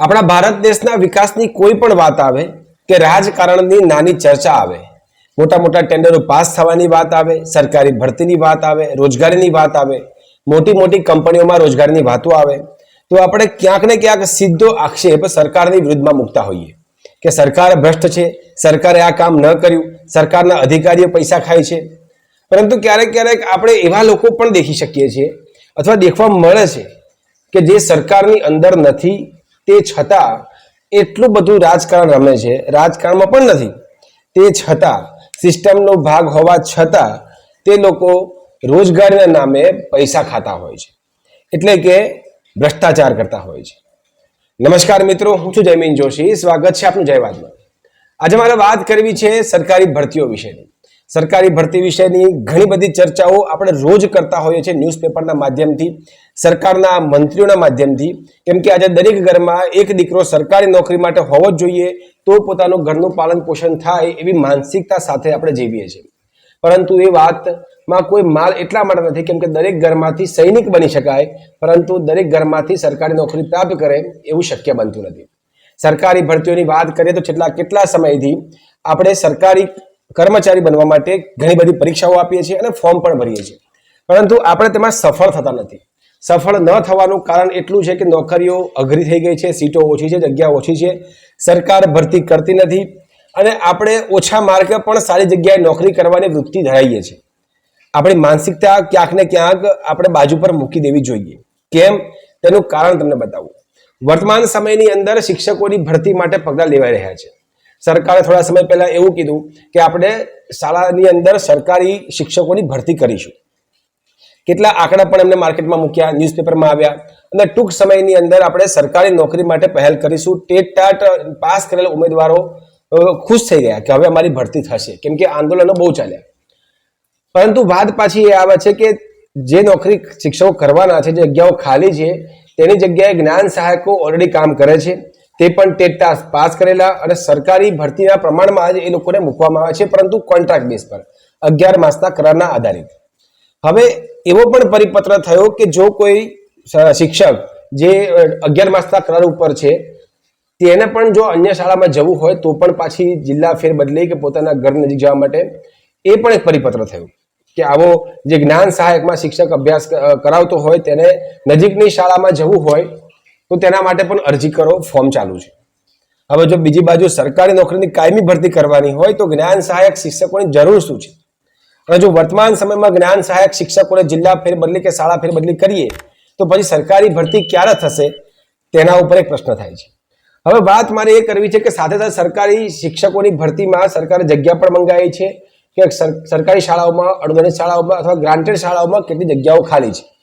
આપણા ભારત દેશના વિકાસની કોઈ પણ વાત આવે કે રાજકારણની નાની ચર્ચા આવે મોટા મોટા ટેન્ડરો પાસ થવાની વાત આવે, સરકારી ભરતીની વાત આવે, રોજગારીની વાત આવે મોટી મોટી કંપનીઓમાં રોજગારની વાતો આવે, તો આપણે ક્યાંક ને ક્યાંક સીધો આક્ષેપ સરકારની વિરુદ્ધમાં મૂકતા હોઈએ કે સરકાર ભ્રષ્ટ છે, સરકારે આ કામ ન કર્યું, સરકારના અધિકારીઓ પૈસા ખાય છે. પરંતુ ક્યારેક ક્યારેક આપણે એવા લોકો પણ દેખી શકીએ છીએ અથવા દેખવા મળે છે કે જે સરકારની અંદર નથી તે છતાં એટલું બધું રાજકારણ રમે છે. રાજકારણમાં પણ નથી. તે છતાં સિસ્ટમનો ભાગ હોવા છતાં તે લોકો રોજગારીના નામે પૈસા ખાતા હોય છે. એટલે કે ભ્રષ્ટાચાર કરતા હોય છે. નમસ્કાર મિત્રો, હું છું જયમીન જોશી. સ્વાગત છે આપનું જયવાદમાં આજે મારે વાત કરવી છે સરકારી ભરતીઓ વિશેની. સરકારી ભરતી વિશેની ઘણી બધી ચર્ચાઓ આપણે રોજ કરતા હોઈએ છીએ ન્યૂઝપેપરના માધ્યમથી. સરકારના મંત્રીઓના માધ્યમથી. કેમ કે આજે દરેક ઘરમાં એક દીકરો સરકારી નોકરી માટે હોવો જ જોઈએ તો પોતાનું ઘરનું પાલન પોષણ થાય એવી માનસિકતા સાથે આપણે જીવીએ છીએ. પરંતુ એ વાતમાં કોઈ માલ એટલા માટે નથી, કેમ કે દરેક ઘરમાંથી સૈનિક બની શકાય, પરંતુ દરેક ઘરમાંથી સરકારી નોકરી પ્રાપ્ત કરે એવું શક્ય બનતું નથી. સરકારી ભરતીઓની વાત કરીએ તો છેલ્લા કેટલા સમયથી આપણે સરકારી કર્મચારી બનવા માટે ઘણી બધી પરીક્ષાઓ આપીએ છીએ અને ફોર્મ પણ ભરીએ છીએ. પરંતુ આપણે તેમાં સફળ થતા નથી. સફળ ન થવાનું કારણ એટલું છે કે નોકરીઓ અઘરી થઈ ગઈ છે, સીટો ઓછી છે, જગ્યા ઓછી છે. સરકાર ભરતી કરતી નથી અને આપણે ઓછા માર્કે પણ સારી જગ્યાએ નોકરી કરવાની વૃત્તિ ધરાવીએ છીએ. આપણી માનસિકતા ક્યાંક ને ક્યાંક આપણે બાજુ પર મૂકી દેવી જોઈએ. કેમ? તેનું કારણ તમને બતાવું. વર્તમાન સમયની અંદર શિક્ષકોની ભરતી માટે પગલાં લેવાઈ રહ્યા છે. સરકારે થોડા સમય પહેલા એવું કીધું કે આપણે શાળાની અંદર સરકારી શિક્ષકોની ભરતી કરીશું. કેટલા આંકડા પણ એમને માર્કેટમાં મૂક્યા ન્યૂઝપેપરમાં આવ્યા. અને ટૂંક સમયની અંદર આપણે સરકારી નોકરી માટે પહેલ કરીશું. ટેટ ટાટ પાસ કરેલા ઉમેદવારો ખુશ થઈ ગયા કે હવે અમારી ભરતી થશે. કેમ કે આંદોલનો બહુ ચાલ્યા. પરંતુ વાત પાછી એ આવે છે કે જે નોકરી શિક્ષકો કરવાના છે, જે જગ્યાઓ ખાલી છે, તેની જગ્યાએ જ્ઞાન સહાયકો ઓલરેડી કામ કરે છે. તે પણ ટેટ પાસ કરેલા અને સરકારી ભરતીના પ્રમાણમાં જ એ લોકોને મૂકવામાં આવે છે, પરંતુ કોન્ટ્રાક્ટ બેઝ પર. અગિયાર માસના કરારના આધારિત. હવે એવો પણ પરિપત્ર થયો કે જો કોઈ શિક્ષક જે અગિયાર માસના કરાર ઉપર છે, તેને પણ જો અન્ય શાળામાં જવું હોય તો પણ પાછી જિલ્લા ફેર બદલી કે પોતાના ઘર નજીક જવા માટે, એ પણ એક પરિપત્ર થયું. કે આવો જે જ્ઞાન સહાયકમાં શિક્ષક અભ્યાસ કરાવતો હોય, તેને નજીકની શાળામાં જવું હોય, તો તેના માટે પણ અરજી કરો, ફોર્મ ચાલુ છે. હવે જો બીજી બાજુ સરકારી નોકરીની કાયમી ભરતી કરવાની હોય, તો જ્ઞાન સહાયક શિક્ષકોની જરૂર શું છે? અને જો વર્તમાન સમયમાં જ્ઞાન સહાયક શિક્ષકોને જિલ્લા ફેરબદલી કે શાળા ફેરબદલી કરીએ, તો પછી સરકારી ભરતી ક્યારે થશે? તેના ઉપર એક પ્રશ્ન થાય છે. હવે વાત મારે એ કરવી છે કે સાથે સાથે સરકારી શિક્ષકોની ભરતીમાં સરકારે જગ્યા પણ મંગાવી છે કે સર- સરકારી શાળાઓમાં અનુદાનિત શાળાઓમાં અથવા ગ્રાન્ટેડ શાળાઓમાં કેટલી જગ્યાઓ ખાલી છે?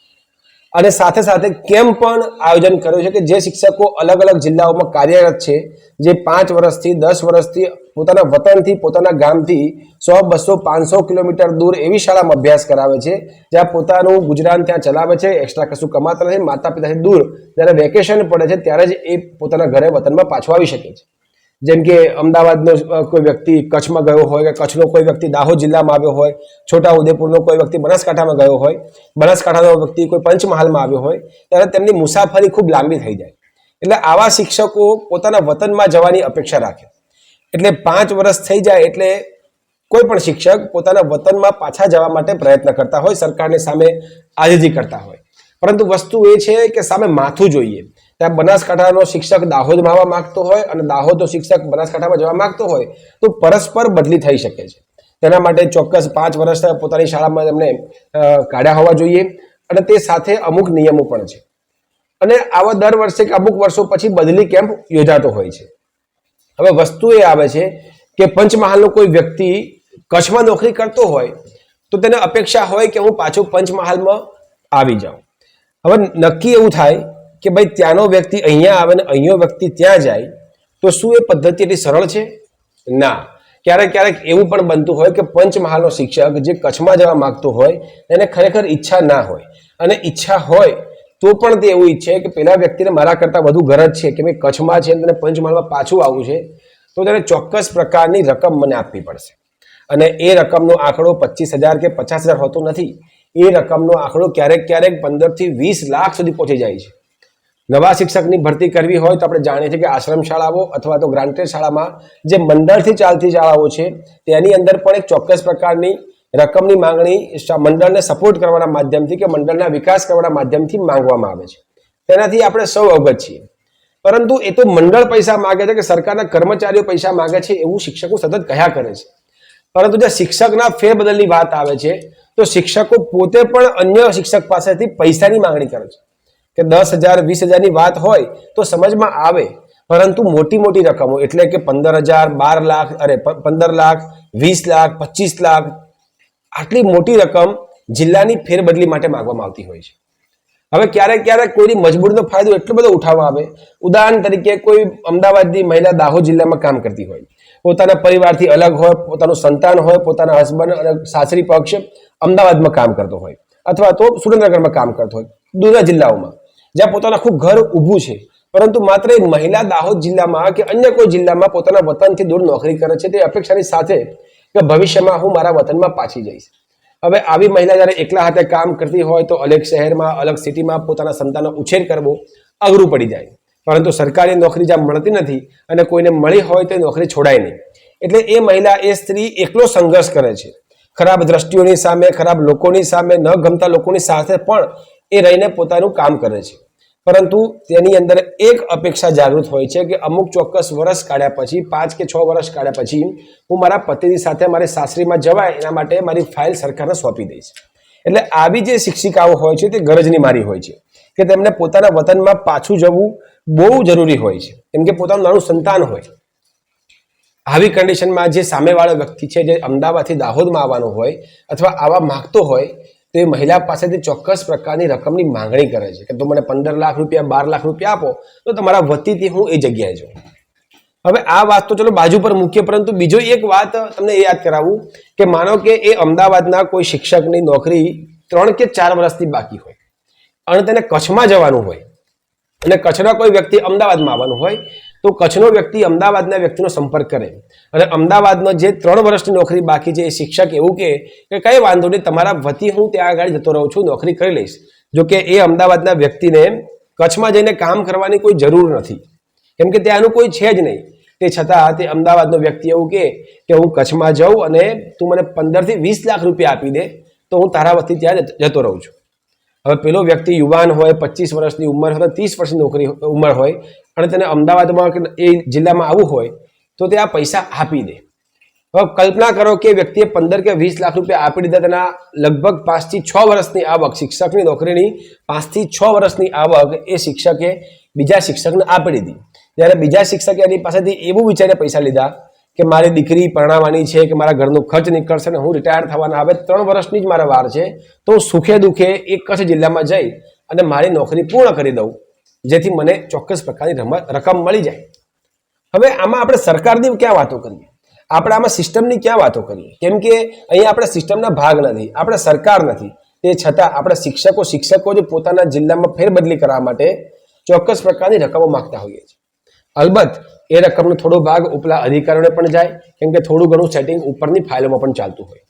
અને સાથે સાથે કેમ પણ આયોજન કર્યું છે કે જે શિક્ષકો અલગ અલગ જિલ્લાઓમાં કાર્યરત છે, જે પાંચ વર્ષથી, દસ વર્ષથી પોતાના વતનથી, પોતાના ગામથી સો, બસો, પાંચસો કિલોમીટર દૂર એવી શાળામાં અભ્યાસ કરાવે છે, જ્યાં પોતાનું ગુજરાન ત્યાં ચલાવે છે એક્સ્ટ્રા કશું કમાતા નથી માતા પિતાથી દૂર. જ્યારે વેકેશન પડે છે, ત્યારે જ એ પોતાના ઘરે વતનમાં પાછો આવી શકે છે. જેમ કે અમદાવાદનો કોઈ વ્યક્તિ કચ્છમાં ગયો હોય કે કચ્છનો કોઈ વ્યક્તિ દાહોદ જિલ્લામાં આવ્યો હોય, છોટા ઉદેપુરનો કોઈ વ્યક્તિ બનાસકાંઠામાં ગયો હોય, બનાસકાંઠાનો વ્યક્તિ કોઈ પંચમહાલમાં આવ્યો હોય, ત્યારે તેમની મુસાફરી ખૂબ લાંબી થઈ જાય. એટલે આવા શિક્ષકો પોતાના વતનમાં જવાની અપેક્ષા રાખે. એટલે પાંચ વર્ષ થઈ જાય એટલે કોઈ પણ શિક્ષક પોતાના વતનમાં પાછા જવા માટે પ્રયત્ન કરતા હોય, સરકારની સામે આજીજી કરતા હોય. પરંતુ વસ્તુ એ છે કે સામે માથું જોઈએ. ત્યાં બનાસકાંઠાનો શિક્ષક દાહોદમાં આવવા માંગતો હોય અને દાહોદનો શિક્ષક બનાસકાંઠામાં જવા માંગતો હોય, તો પરસ્પર બદલી થઈ શકે છે. તેના માટે ચોક્કસ પાંચ વર્ષ પોતાની શાળામાં એમને કાઢ્યા હોવા જોઈએ અને તે સાથે અમુક નિયમો પણ છે. અને આવા દર વર્ષે કે અમુક વર્ષો પછી બદલી કેમ્પ યોજાતો હોય છે. હવે વસ્તુ એ આવે છે કે પંચમહાલનો કોઈ વ્યક્તિ કચ્છમાં નોકરી કરતો હોય, તો તેને અપેક્ષા હોય કે હું પાછો પંચમહાલમાં આવી જાઉં. હવે નક્કી એવું થાય કે ભાઈ ત્યાંનો વ્યક્તિ અહીંયા આવે ને અહીંયો વ્યક્તિ ત્યાં જાય, તો શું એ પદ્ધતિ એટલી સરળ છે? ના. ક્યારેક ક્યારેક એવું પણ બનતું હોય કે પંચમહાલનો શિક્ષક જે કચ્છમાં જવા માગતો હોય, એને ખરેખર ઈચ્છા ના હોય. અને ઈચ્છા હોય તો પણ તે એવું ઈચ્છે કે પેલા વ્યક્તિને મારા કરતાં વધુ ગરજ છે કે ભાઈ કચ્છમાં છે અને પંચમહાલમાં પાછું આવવું છે, તો તેને ચોક્કસ પ્રકારની રકમ મને આપવી પડશે. અને એ રકમનો આંકડો પચીસ હજાર કે પચાસ હજાર હોતો નથી. એ રકમનો આંકડો ક્યારેક ક્યારેક પંદરથી વીસ લાખ સુધી પહોંચી જાય છે. નવા શિક્ષકની ભરતી કરવી હોય તો આપણે જાણીએ છીએ કે આશ્રમ શાળાઓ અથવા તો ગ્રાન્ટેડ શાળામાં જે મંડળથી ચાલતી શાળાઓ છે, તેની અંદર પણ એક ચોક્કસ પ્રકારની રકમની માંગણી મંડળને સપોર્ટ કરવાના માધ્યમથી કે મંડળના વિકાસ કરવાના માધ્યમથી માંગવામાં આવે છે. તેનાથી આપણે સૌ અવગત છીએ. પરંતુ એ તો મંડળ પૈસા માગે છે કે સરકારના કર્મચારીઓ પૈસા માગે છે એવું શિક્ષકો સતત કહ્યા કરે છે. પરંતુ જે શિક્ષકના ફેરબદલની વાત આવે છે, તો શિક્ષકો પોતે પણ અન્ય શિક્ષક પાસેથી પૈસાની માંગણી કરે છે. કે દસ હજાર, વીસ હજારની વાત હોય તો સમજમાં આવે. પરંતુ મોટી મોટી રકમો, એટલે કે પંદર હજાર, બાર લાખ, અરે પંદર લાખ, વીસ લાખ, પચીસ લાખ, આટલી મોટી રકમ જિલ્લાની ફેરબદલી માટે માંગવામાં આવતી હોય છે. હવે ક્યારેક ક્યારેક કોઈની મજબૂરીનો ફાયદો એટલો બધો ઉઠાવવા આવે. ઉદાહરણ તરીકે કોઈ અમદાવાદની મહિલા દાહોદ જિલ્લામાં કામ કરતી હોય. પોતાના પરિવારથી અલગ હોય, પોતાનું સંતાન હોય, પોતાના હસબન્ડ અને સાસરી પક્ષ અમદાવાદમાં કામ કરતો હોય. અથવા તો સુરેન્દ્રનગરમાં કામ કરતો હોય. દૂરના જિલ્લાઓમાં. જ્યાં પોતાના ખૂબ ઘર ઊભું છે. પરંતુ માત્ર એક મહિલા દાહોદ જિલ્લામાં કે અન્ય કોઈ જિલ્લામાં પોતાના વતનથી દૂર નોકરી કરે છે તે અપેક્ષાની સાથે કે ભવિષ્યમાં હું મારા વતનમાં પાછી જઈશ. હવે આવી મહિલા જ્યારે એકલા હાથે કામ કરતી હોય તો અલગ શહેરમાં, અલગ સિટીમાં પોતાના સંતાનનો ઉછેર કરવો અઘરું પડી જાય. પરંતુ સરકારી નોકરી જ્યાં મળતી નથી અને કોઈને મળી હોય તો નોકરી છોડાય નહીં. એટલે એ મહિલા, એ સ્ત્રી એકલો સંઘર્ષ કરે છે. ખરાબ દ્રષ્ટિઓની સામે, ખરાબ લોકોની સામે, ન ગમતા લોકોની સાથે પણ એ રહીને પોતાનું કામ કરે છે. પરંતુ તેની અંદર એક અપેક્ષા જાગૃત હોય છે કે અમુક ચોક્કસ વર્ષ કાઢ્યા પછી, પાંચ કે છ વર્ષ કાઢ્યા પછી, હું મારા પતિની સાથે મારી સાસરીમાં જવાય એના માટે મારી ફાઇલ સરકારને સોંપી દઈશ. એટલે આવી જે શિક્ષિકાઓ હોય છે તે ગરજની મારી હોય છે કે તેમને પોતાના વતનમાં પાછું જવું બહુ જરૂરી હોય છે. કેમ કે પોતાનું નાનું સંતાન હોય. આવી કન્ડિશનમાં જે સામેવાળો વ્યક્તિ છે, જે અમદાવાદથી દાહોદમાં આવવાનો હોય અથવા આવા માગતો હોય તો એ મહિલા પાસેથી ચોક્કસ પ્રકારની રકમની માંગણી કરે છે કે તું મને પંદર લાખ રૂપિયા, બાર લાખ રૂપિયા આપો, તો તમારા વતીથી હું એ જગ્યાએ જાઉં. હવે આ વાત તો ચલો બાજુ પર મૂકીએ, પરંતુ બીજો એક વાત તમને એ યાદ કરાવું કે માનો કે એ અમદાવાદના કોઈ શિક્ષકની નોકરી ત્રણ કે ચાર વર્ષથી બાકી હોય. અને તેને કચ્છમાં જવાનું હોય. અને કચ્છના કોઈ વ્યક્તિ અમદાવાદમાં આવવાનું હોય. તો કચ્છનો વ્યક્તિ અમદાવાદના વ્યક્તિનો સંપર્ક કરે. અને અમદાવાદનો જે ત્રણ વર્ષની નોકરી બાકી છે, એ શિક્ષક એવું કે કંઈ વાંધો નહીં, તમારા વતી હું ત્યાં આગળ જતો રહું છું, નોકરી કરી લઈશ. જો કે એ અમદાવાદના વ્યક્તિને કચ્છમાં જઈને કામ કરવાની કોઈ જરૂર નથી. કેમ કે ત્યાંનું કોઈ છે જ નહીં. તે છતાં તે અમદાવાદનો વ્યક્તિ એવું કહે કે હું કચ્છમાં જાઉં અને તું મને પંદરથી વીસ લાખ રૂપિયા આપી દે, તો હું તારા વતી ત્યાં જતો રહું છું. હવે પેલો વ્યક્તિ યુવાન હોય, પચીસ વર્ષની ઉંમર હોય, ત્રીસ વર્ષની નોકરી ઉંમર હોય અને તેને અમદાવાદમાં કે એ જિલ્લામાં આવવું હોય, તો તે આ પૈસા આપી દે. હવે કલ્પના કરો કે વ્યક્તિએ પંદર કે વીસ લાખ રૂપિયા આપી દીધા, તેના લગભગ પાંચથી છ વર્ષની આવક, શિક્ષકની નોકરીની પાંચથી છ વર્ષની આવક એ શિક્ષકે બીજા શિક્ષકને આપી દીધી. જ્યારે બીજા શિક્ષકે એની પાસેથી એવું વિચારે પૈસા લીધા કે મારી દીકરી પરણાવવાની છે કે મારા ઘરનો ખર્ચ નીકળશે ને હું રિટાયર થવાના આવે ત્રણ વર્ષની જ મારા વાર છે, તો હું સુખે દુઃખે એક કચ્છ જિલ્લામાં જઈ અને મારી નોકરી પૂર્ણ કરી દઉં, જેથી મને ચોક્કસ પ્રકારની રકમ મળી જાય. હવે આમાં આપણે સરકારની ક્યાં વાતો કરીએ? આપણે આમાં સિસ્ટમની ક્યાં વાતો કરીએ? કેમ કે અહીંયા આપણે સિસ્ટમના ભાગ નથી, આપણે સરકાર નથી. તે છતાં આપણે શિક્ષકો શિક્ષકો જે પોતાના જિલ્લામાં ફેરબદલી કરવા માટે ચોક્કસ પ્રકારની રકમો માગતા હોઈએ છીએ. અલબત્ત, એ રકમનો થોડો ભાગ ઉપલા અધિકારીઓને પણ જાય, કેમ કે થોડું ઘણું સેટિંગ ઉપરની ફાઇલોમાં પણ ચાલતું હોય.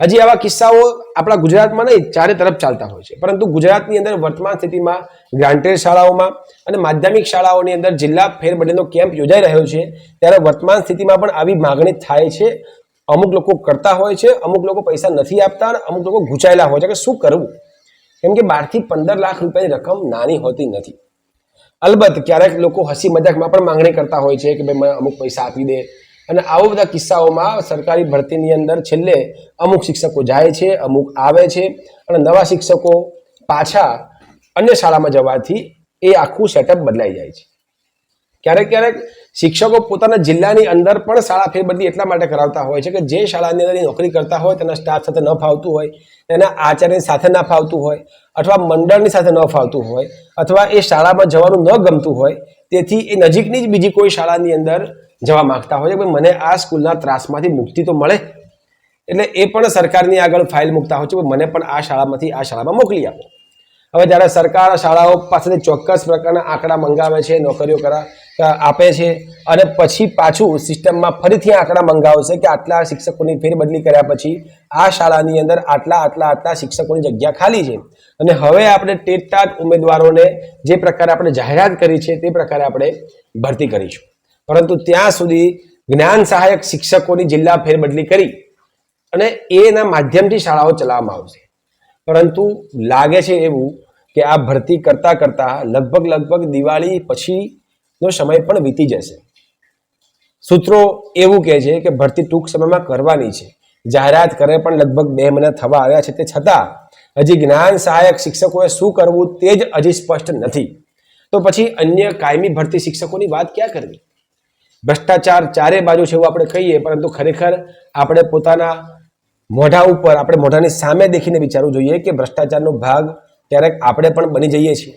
હજી આવા કિસ્સાઓ આપણા ગુજરાતમાં નહીં, ચારે તરફ ચાલતા હોય છે. પરંતુ ગુજરાતની અંદર વર્તમાન સ્થિતિમાં ગ્રાન્ટેડ શાળાઓમાં અને માધ્યમિક શાળાઓની અંદર જિલ્લા ફેરબદલનો કેમ્પ યોજાઈ રહ્યો છે, ત્યારે વર્તમાન સ્થિતિમાં પણ આવી માગણી થાય છે. અમુક લોકો કરતા હોય છે, અમુક લોકો પૈસા નથી આપતા અને અમુક લોકો ગુચાયેલા હોય છે. કે શું કરવું? કેમ કે બારથી પંદર લાખ રૂપિયાની રકમ નાની હોતી નથી. અલબત્ત ક્યારેક લોકો હસી મજાકમાં પણ માંગણી કરતા હોય છે કે ભાઈ અમુક પૈસા આપી દે. અને આવા બધા કિસ્સાઓમાં સરકારી ભરતીની અંદર છેલ્લે અમુક શિક્ષકો જાય છે, અમુક આવે છે અને નવા શિક્ષકો પાછા અન્ય શાળામાં જવાથી એ આખું સેટઅપ બદલાઈ જાય છે. ક્યારેક ક્યારેક શિક્ષકો પોતાના જિલ્લાની અંદર પણ શાળા ફેરબદલી એટલા માટે કરાવતા હોય છે કે જે શાળાની અંદર નોકરી કરતા હોય, તેના સ્ટાફ સાથે ન ફાવતું હોય, તેના આચાર્યની સાથે ના ફાવતું હોય, અથવા મંડળની સાથે ન ફાવતું હોય, અથવા એ શાળામાં જવાનું ન ગમતું હોય, તેથી એ નજીકની જ બીજી કોઈ શાળાની અંદર જવા માગતા હોય છે કે મને આ સ્કૂલના ત્રાસમાંથી મુક્તિ તો મળે. એટલે એ પણ સરકારની આગળ ફાઇલ મૂકતા હોય છે કે મને પણ આ શાળામાંથી આ શાળામાં મોકલી આપો. હવે જ્યારે સરકાર શાળાઓ પાસેથી ચોક્કસ પ્રકારના આંકડા મંગાવે છે, નોકરીઓ કરા આપે છે અને પછી પાછું સિસ્ટમમાં ફરીથી આંકડા મંગાવશે કે આટલા શિક્ષકોની ફેરબદલી કર્યા પછી આ શાળાની અંદર આટલા આટલા આટલા શિક્ષકોની જગ્યા ખાલી છે. અને હવે આપણે ટેટ ટાટ ઉમેદવારોને જે પ્રકારે આપણે જાહેરાત કરી છે તે પ્રકારે આપણે ભરતી કરીશું. પરંતુ ત્યાં સુધી જ્ઞાન સહાયક શિક્ષકોની જિલ્લા ફેરબદલી કરી અને એના માધ્યમથી શાળાઓ ચલાવવામાં આવશે. પરંતુ લાગે છે એવું કે આ ભરતી કરતા કરતા લગભગ લગભગ દિવાળી પછીનો સમય પણ વીતી જશે. સૂત્રો એવું કહે છે કે ભરતી ટૂંક સમયમાં કરવાની છે. જાહેરાત કરે પણ લગભગ બે મહિના થવા આવ્યા છે તે છતાં હજી જ્ઞાન સહાયક શિક્ષકોએ શું કરવું તે જ હજી સ્પષ્ટ નથી. તો પછી અન્ય કાયમી ભરતી શિક્ષકોની વાત ક્યાં કરવી? ભ્રષ્ટાચાર ચારે બાજુ છે એવું આપણે કહીએ, પરંતુ ખરેખર આપણે પોતાના મોઢા ઉપર, આપણે મોઢાની સામે દેખીને વિચારવું જોઈએ કે ભ્રષ્ટાચારનો ભાગ ક્યારેક આપણે પણ બની જઈએ છીએ.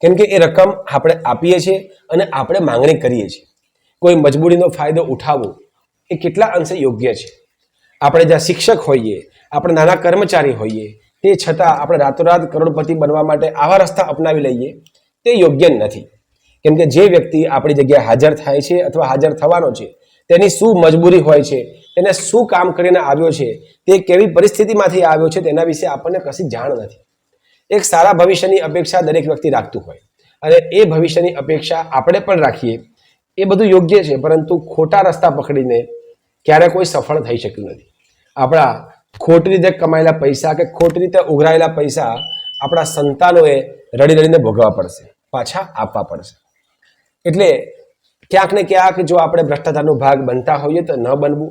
કેમ કે એ રકમ આપણે આપીએ છીએ અને આપણે માંગણી કરીએ છીએ. કોઈ મજબૂરીનો ફાયદો ઉઠાવવો એ કેટલા અંશે યોગ્ય છે? આપણે જ્યાં શિક્ષક હોઈએ, આપણે નાના કર્મચારી હોઈએ, તે છતાં આપણે રાતોરાત કરોડપતિ બનવા માટે આવા રસ્તા અપનાવી લઈએ, તે યોગ્ય નથી. કેમ કે જે વ્યક્તિ આપણી જગ્યાએ હાજર થાય છે અથવા હાજર થવાનો છે, તેની શું મજબૂરી હોય છે, તેને શું કામ કરીને આવ્યો છે, તે કેવી પરિસ્થિતિમાંથી આવ્યો છે, તેના વિશે આપણને કશી જાણ નથી. એક સારા ભવિષ્યની અપેક્ષા દરેક વ્યક્તિ રાખતું હોય. અને એ ભવિષ્યની અપેક્ષા આપણે પણ રાખીએ. એ બધું યોગ્ય છે, પરંતુ ખોટા રસ્તા પકડીને ક્યારે કોઈ સફળ થઈ શક્યું નથી. આપણા ખોટી રીતે કમાયેલા પૈસા કે ખોટી રીતે ઉઘરાયેલા પૈસા આપણા સંતાનોએ રડી રડીને ભોગવવા પડશે, પાછા આપવા પડશે. એટલે ક્યાંક ને ક્યાંક જો આપણે ભ્રષ્ટાચારનો ભાગ બનતા હોઈએ તો ન બનવું.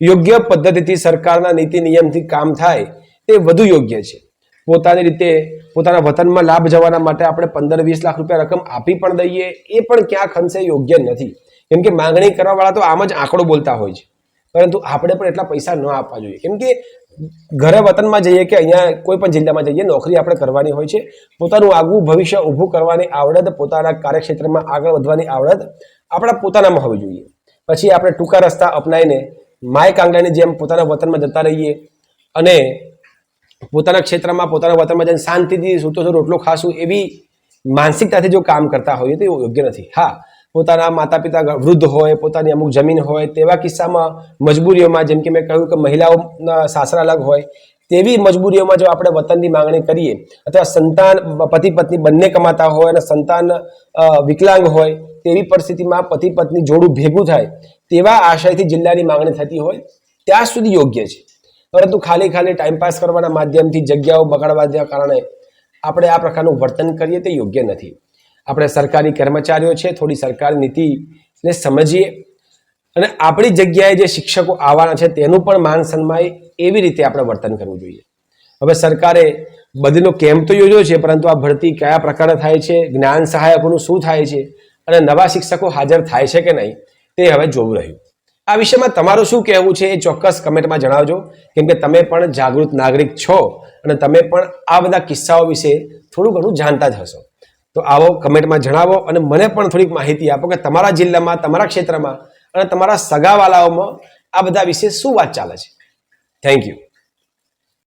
યોગ્ય પદ્ધતિથી સરકારના નીતિ નિયમથી કામ થાય, તે વધુ યોગ્ય છે. પોતાની રીતે પોતાના વતનમાં લાભ જવાના માટે આપણે પંદર વીસ લાખ રૂપિયા રકમ આપી પણ દઈએ, એ પણ ક્યાંક અંશે યોગ્ય નથી. કેમ કે માંગણી કરવાવાળા તો આમ જ આંકડો બોલતા હોય છે. પરંતુ આપણે પણ એટલા પૈસા ન આપવા જોઈએ. કેમ કે ઘરે વતનમાં જઈએ કે અહીંયા કોઈ પણ જિલ્લામાં જઈએ, નોકરી આપણે કરવાની હોય છે. પોતાનું આગવું ભવિષ્ય ઊભું કરવાની આવડત, પોતાના કાર્યક્ષેત્રમાં આગળ વધવાની આવડત આપણા પોતાનામાં હોવી જોઈએ. પછી આપણે ટૂંકા રસ્તા અપનાવીને માય કાંગડાની જેમ પોતાના વતનમાં જતા રહીએ અને પોતાના ક્ષેત્રમાં, પોતાના વતનમાં જઈને શાંતિથી સૂતો રોટલો ખાશું એવી માનસિકતાથી જો કામ કરતા હોઈએ તો એવું યોગ્ય નથી. હા, પોતાના માતા પિતા વૃદ્ધ હોય, પોતાની અમુક જમીન હોય, તેવા કિસ્સામાં મજબૂરીઓમાં, જેમ કે મેં કહ્યું કે મહિલાઓના સાસરા અલગ હોય, તેવી મજબૂરીઓમાં જો આપણે વતનની માંગણી કરીએ, અથવા સંતાન પતિ પત્ની બંને કમાતા હોય અને સંતાન વિકલાંગ હોય, તેવી પરિસ્થિતિમાં પતિ પત્ની જોડું ભેગું થાય, તેવા આશયથી જિલ્લાની માંગણી થતી હોય, ત્યાં સુધી યોગ્ય છે. પરંતુ ખાલી ખાલી ટાઈમપાસ કરવાના માધ્યમથી જગ્યાઓ બગાડવાના કારણે આપણે આ પ્રકારનું વર્તન કરીએ તે યોગ્ય નથી. આપણે સરકારી કર્મચારીઓ છે, થોડી સરકાર નીતિને સમજીએ અને આપણી જગ્યાએ જે શિક્ષકો આવવાના છે તેનું પણ માન સન્માન એવી રીતે આપણે વર્તન કરવું જોઈએ. હવે સરકારે બદલીનો કેમ્પ તો યોજ્યો છે, પરંતુ આ ભરતી કયા પ્રકારે થાય છે, જ્ઞાન સહાયકોનું શું થાય છે અને નવા શિક્ષકો હાજર થાય છે કે નહીં, તે હવે જોવું રહ્યું. આ વિષયમાં તમારું શું કહેવું છે એ ચોક્કસ કમેન્ટમાં જણાવજો. કેમ કે તમે પણ જાગૃત નાગરિક છો અને તમે પણ આ બધા કિસ્સાઓ વિશે થોડું ઘણું જાણતા જ હશો. તો આવો કમેન્ટમાં જણાવો અને મને પણ થોડીક માહિતી આપો કે તમારા જિલ્લામાં, તમારા ક્ષેત્રમાં અને તમારા સગાવાલાઓમાં આ બધા વિશે શું વાત ચાલે છે. Thank you